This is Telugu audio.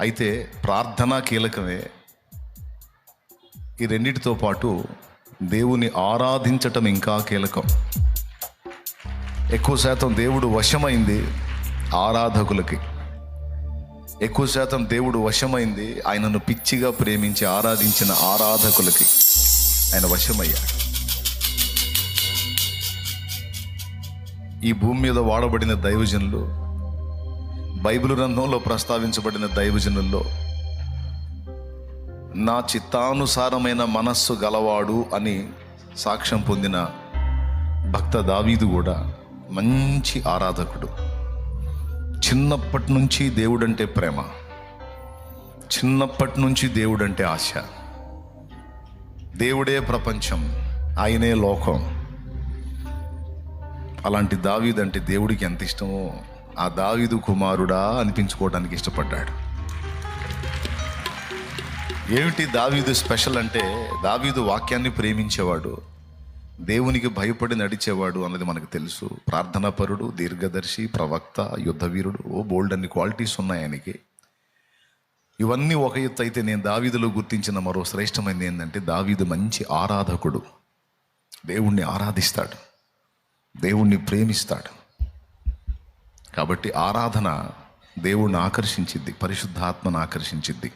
అయితే ప్రార్థన కీలకమే. ఈ రెండింటితో పాటు దేవుని ఆరాధించటం ఇంకా కీలకం. ఎక్కువ శాతం దేవుడు వశమైంది ఆరాధకులకి. ఎక్కువ శాతం దేవుడు వశమైంది ఆయనను పిచ్చిగా ప్రేమించి ఆరాధించిన ఆరాధకులకి. ఆయన వశమయ్యాడు. ఈ భూమి మీద వాడబడిన దైవజనులు బైబిల్ గ్రంథంలో ప్రస్తావించబడిన దైవజనుల్లో నా చిత్తానుసారమైన మనస్సు గలవాడు అని సాక్ష్యం పొందిన భక్త దావీదు కూడా మంచి ఆరాధకుడు. చిన్నప్పటి నుంచి దేవుడంటే ప్రేమ చిన్నప్పటి నుంచి దేవుడంటే ఆశ. దేవుడే ప్రపంచం ఆయనే లోకం. అలాంటి దావీదు అంటే దేవుడికి ఎంత ఇష్టమో ఆ దావీదు కుమారుడా అనిపించుకోవడానికి ఇష్టపడ్డాడు. ఏమిటి దావీదు స్పెషల్ అంటే దావీదు వాక్యాన్ని ప్రేమించేవాడు దేవునికి భయపడి నడిచేవాడు అన్నది మనకు తెలుసు. ప్రార్థనాపరుడు దీర్ఘదర్శి ప్రవక్త యుద్ధవీరుడు ఓ బోల్డ్ అన్ని క్వాలిటీస్ ఉన్నాయి ఆయనకి. ఇవన్నీ ఒక ఎత్తు అయితే నేను దావీదులో గుర్తించిన మరో శ్రేష్టమైనది ఏంటంటే దావీదు మంచి ఆరాధకుడు. దేవుణ్ణి ఆరాధిస్తాడు. దేవుణ్ణి ప్రేమిస్తాడు. కాబట్టి ఆరాధన దేవుణ్ణి ఆకర్షించిద్ది పరిశుద్ధాత్మను ఆకర్షించిద్ది.